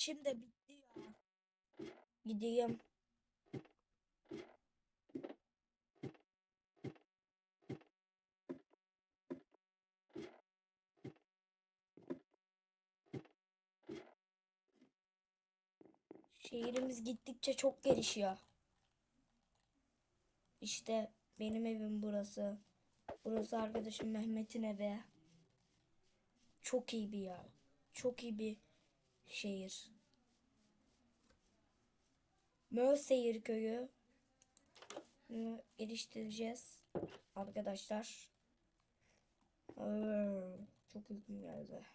İçim de bitti ya. Gideyim. Şehrimiz gittikçe çok gelişiyor. İşte benim evim burası. Burası arkadaşım Mehmet'in evi. Çok iyi bir yer. Çok iyi bir şehir. Möseyir köyü geliştireceğiz arkadaşlar. Çok uykum geldi.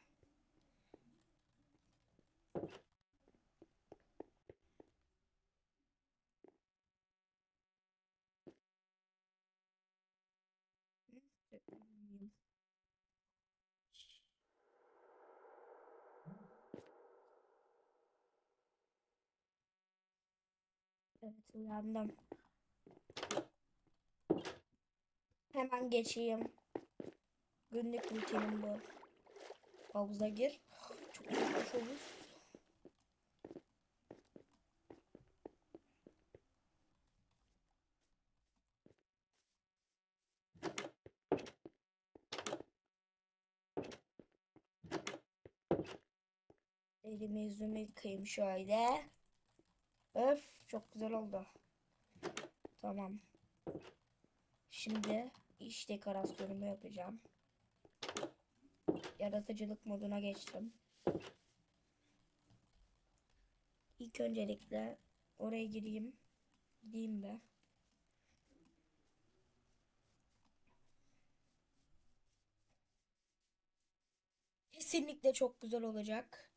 Evet uyandım. Hemen geçeyim. Günlük rutinim bu. Havuza gir. Çok güzel havuz. Elimi yüzümü yıkayayım şöyle. Öf çok güzel oldu. Tamam. Şimdi iş dekorasyonumu yapacağım. Yaratıcılık moduna geçtim. İlk öncelikle oraya gireyim. Gideyim be. Kesinlikle çok güzel olacak.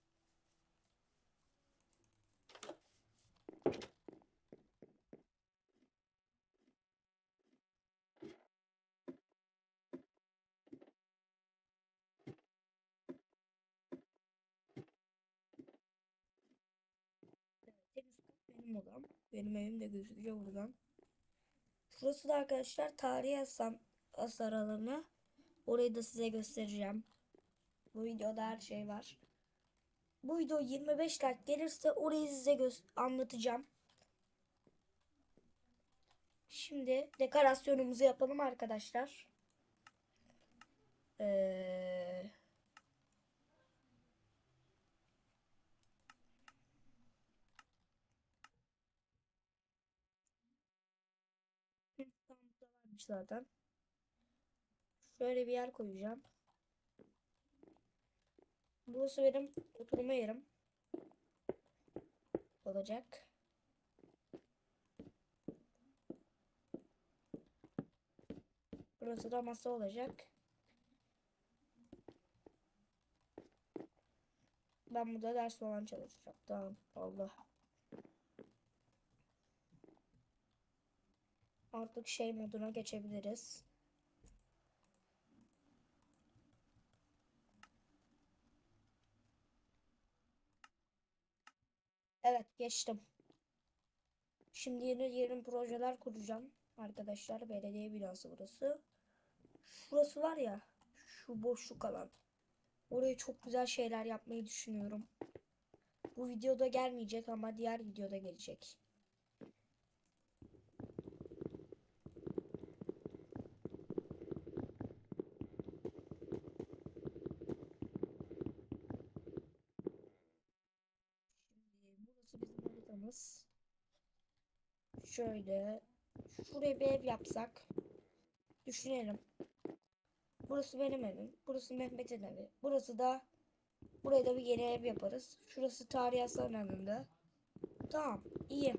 Benim. Benim evim de gözüküyor buradan. Şurası da arkadaşlar tarihi asam asar alanı. Orayı da size göstereceğim. Bu videoda her şey var. Bu video 25 like gelirse orayı size anlatacağım. Şimdi dekorasyonumuzu yapalım arkadaşlar. Ee, varmış zaten. Şöyle bir yer koyacağım. Burası benim oturma yerim. Olacak. Burası da masa olacak. Ben burada ders falan çalışacağım. Tamam. Allah. Artık şey moduna geçebiliriz. Evet geçtim. Şimdi yeni yeni projeler kuracağım. Arkadaşlar belediye binası burası. Şurası var ya şu boşluk alan. Oraya çok güzel şeyler yapmayı düşünüyorum. Bu videoda gelmeyecek ama diğer videoda gelecek. Şimdi burası haritamız. Şöyle şuraya bir ev yapsak. Düşünelim. Burası benim evim. Burası Mehmet'in evi. Burası da buraya da bir yeni ev yaparız. Şurası tarihi hasar alanında. Tamam, iyi.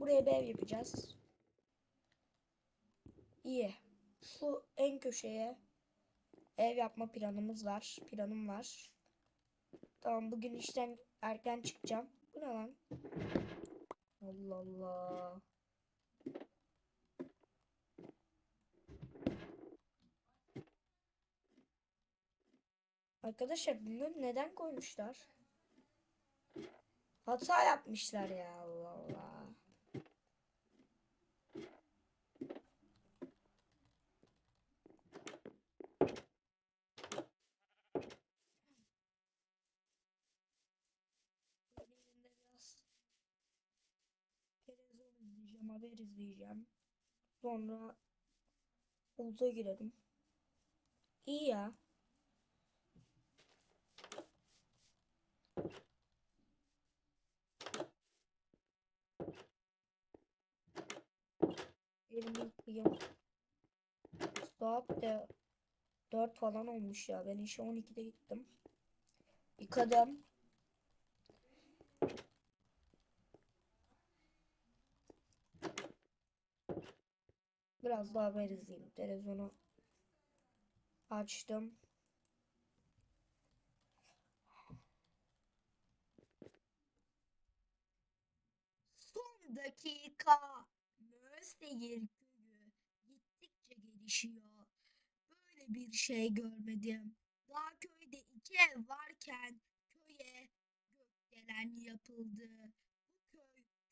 Buraya bir ev yapacağız. İyi. Şu en köşeye ev yapma planımız var. Planım var. Tamam bugün işten erken çıkacağım. Bu ne lan? Allah Allah. Arkadaşlar bunları neden koymuşlar? Hata yapmışlar ya Allah Allah. Haber izleyeceğim. Sonra havuza girelim. İyi ya. Elimi yıkayayım. Saat de 4 falan olmuş ya. Ben işe 12'de gittim. Yıkadım. Biraz daha haber izleyeyim. Televizyonu açtım. Son dakika. Möstehir köyü gittikçe gelişiyor. Böyle bir şey görmedim. Daha köyde iki ev varken köye gökdelen yapıldı.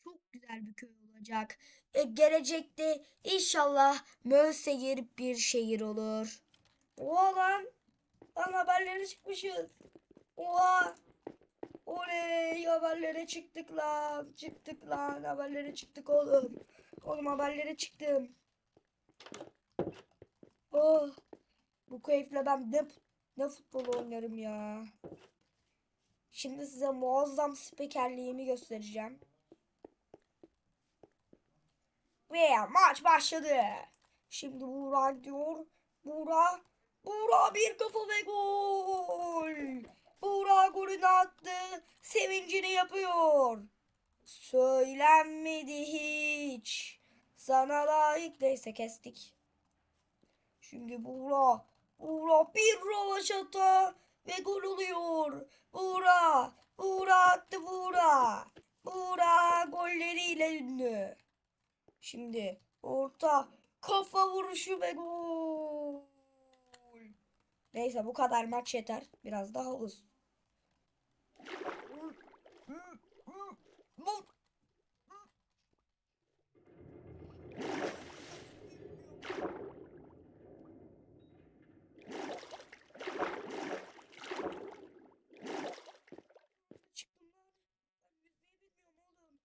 Çok güzel bir köy olacak. E, gelecekte inşallah Möstehir bir şehir olur. Oha lan. Lan haberlere çıkmışız. Oha. Oley haberlere çıktık lan. Çıktık lan. Haberlere çıktık oğlum. Oğlum haberlere çıktım. Oh. Bu keyifle ben ne, ne futbol oynarım ya. Şimdi size muazzam spikerliğimi göstereceğim. Ve maç başladı. Şimdi Buğra diyor. Buğra. Buğra bir kafa ve gol. Buğra golünü attı. Sevincini yapıyor. Söylenmedi hiç. Sana layık neyse kestik. Şimdi Buğra. Buğra bir rovaşata ve gol oluyor. Buğra. Buğra attı Buğra. Buğra golleriyle ünlü. Şimdi orta kafa vuruşu ve gol. Neyse bu kadar maç yeter. Biraz daha havuz. Çıktım lan. Ben yüzmeyi bilmiyorum oğlum.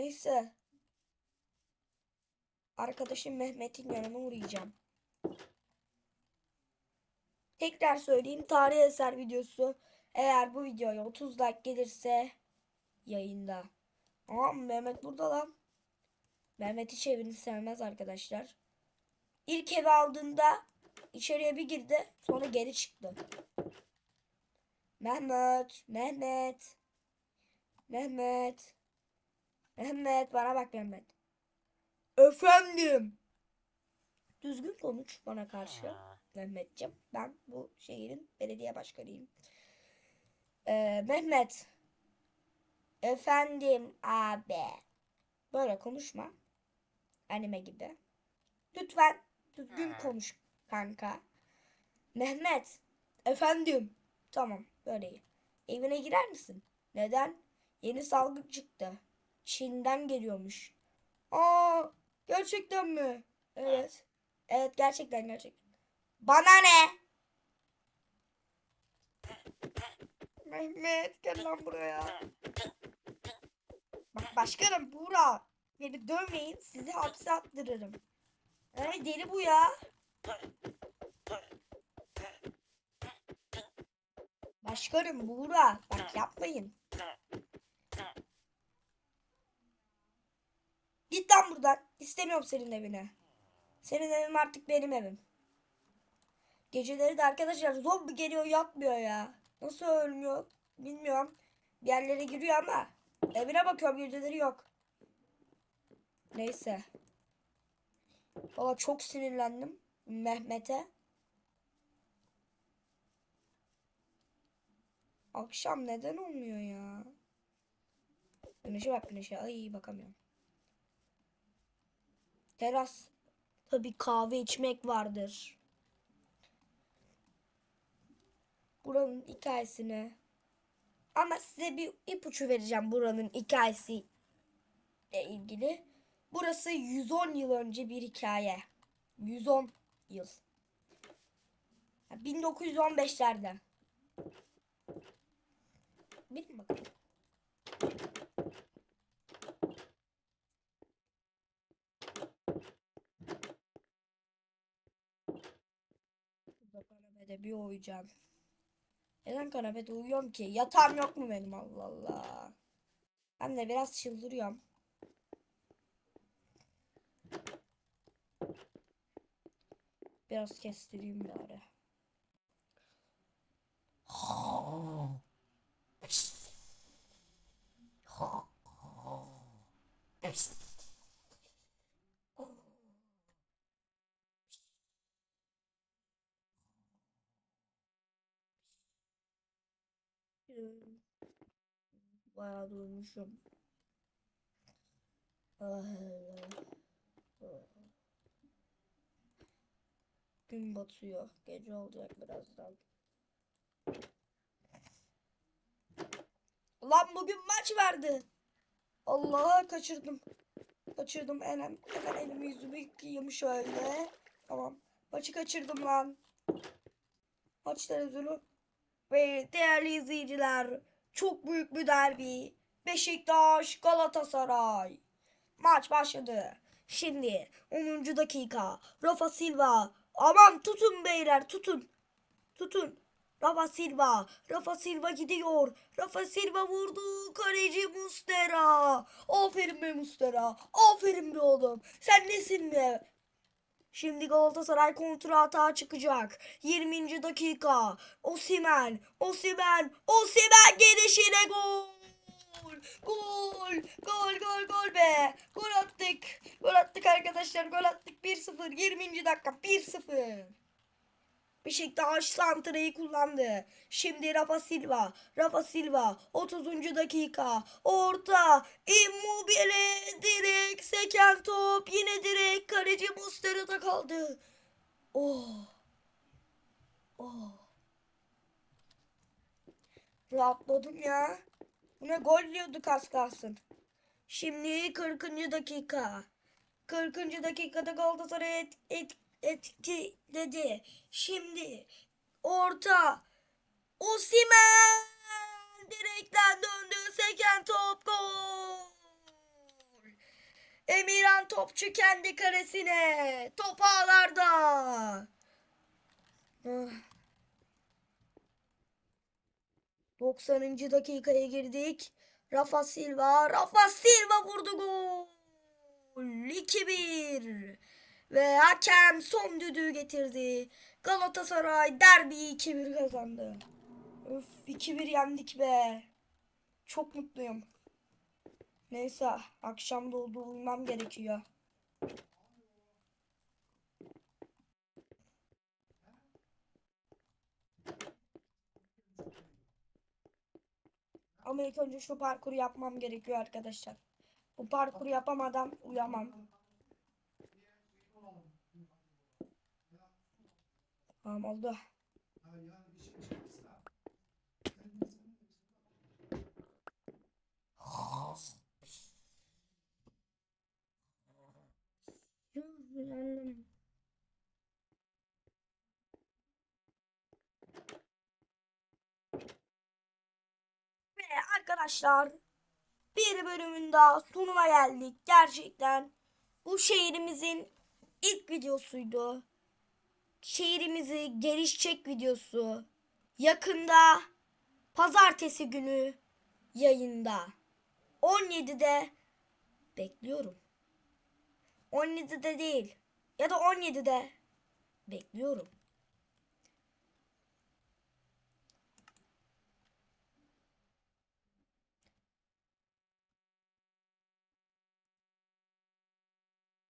Neyse. Arkadaşım Mehmet'in yanına uğrayacağım. Tekrar söyleyeyim tarih eser videosu eğer bu videoya 30 like gelirse yayında. Ama Mehmet burada lan. Mehmet hiç evini sevmez arkadaşlar. İlk evi aldığında içeriye bir girdi sonra geri çıktı. Mehmet, Mehmet, Mehmet, Mehmet bana bak Mehmet. Efendim. Düzgün konuş bana karşı. Mehmetciğim. Ben bu şehrin belediye başkanıyım. Ee, Mehmet. Efendim abi. Böyle konuşma. Anime gibi. Lütfen düzgün konuş kanka. Mehmet. Efendim. Tamam böyle iyi. Evine girer misin? Neden? Yeni salgın çıktı. Çin'den geliyormuş. Aa, gerçekten mi? Evet. Evet gerçekten gerçekten. Bana ne? Mehmet gel lan buraya. Bak başkanım Buğra. Beni dövmeyin sizi hapse attırırım. Ay deli bu ya. Başkanım Buğra. Bak yapmayın. Git lan buradan. İstemiyorum senin evini. Senin evin artık benim evim. Geceleri de arkadaşlar zombi geliyor yatmıyor ya. Nasıl ölmüyor bilmiyorum. Bir yerlere giriyor ama evine bakıyorum geceleri yok. Neyse. Valla çok sinirlendim Mehmet'e. Akşam neden olmuyor ya? Güneşe bak güneşe. Ay bakamıyorum. Teras. Tabii kahve içmek vardır. Buranın hikayesini. Ama size bir ipucu vereceğim buranın hikayesi ile ilgili. Burası 110 yıl önce bir hikaye. 110 yıl. 1915'lerde. Bilin bakalım. Kanepede bir uyuyacağım. Neden kanepede uyuyorum ki? Yatağım yok mu benim Allah Allah. Ben de biraz çıldırıyorum. Biraz kestireyim bari. Bayağı durmuşum. Gün batıyor. Gece olacak birazdan. Lan bugün maç vardı. Allah'a kaçırdım. Kaçırdım hemen, hemen elimi yüzümü yıkayayım şöyle. Tamam. Maçı kaçırdım lan. Maç televizyonu. Ve değerli izleyiciler. Çok büyük bir derbi. Beşiktaş Galatasaray. Maç başladı. Şimdi 10. dakika. Rafa Silva. Aman tutun beyler tutun. Tutun. Rafa Silva. Rafa Silva gidiyor. Rafa Silva vurdu. Kaleci Mustera. Aferin be Mustera. Aferin be oğlum. Sen nesin be? Şimdi Galatasaray kontra atağa çıkacak. 20. dakika. Osimen. Osimen. Osimen gelişine gol. Gol. Gol gol gol be. Gol attık. Gol attık arkadaşlar. Gol attık. 1-0. 20. dakika. 1-0. Beşiktaş santrayı kullandı. Şimdi Rafa Silva. Rafa Silva 30. dakika. Orta. Immobile direkt seken top. Yine direkt kaleci Mustera'da kaldı. Oh. Oh. Rahatladım ya. Buna gol diyorduk az kalsın. Şimdi 40. dakika. 40. dakikada Galatasaray et, et, etkiledi. Şimdi orta Osimen direkten döndü. Seken top gol. Emirhan topçu kendi karesine. Top ağlarda. Ah. 90. dakikaya girdik. Rafa Silva. Rafa Silva vurdu gol. 2-1. Ve hakem son düdüğü getirdi. Galatasaray derbiyi 2-1 kazandı. Öf 2-1 yendik be. Çok mutluyum. Neyse akşam da uyumam gerekiyor. Ama ilk önce şu parkuru yapmam gerekiyor arkadaşlar. Bu parkuru yapamadan uyamam. Tamam oldu. Ve arkadaşlar bir bölümün daha sonuna geldik. Gerçekten bu şehrimizin ilk videosuydu. Şehrimizi gelişecek videosu. Yakında pazartesi günü yayında. 17'de bekliyorum. 17'de değil ya da 17'de bekliyorum.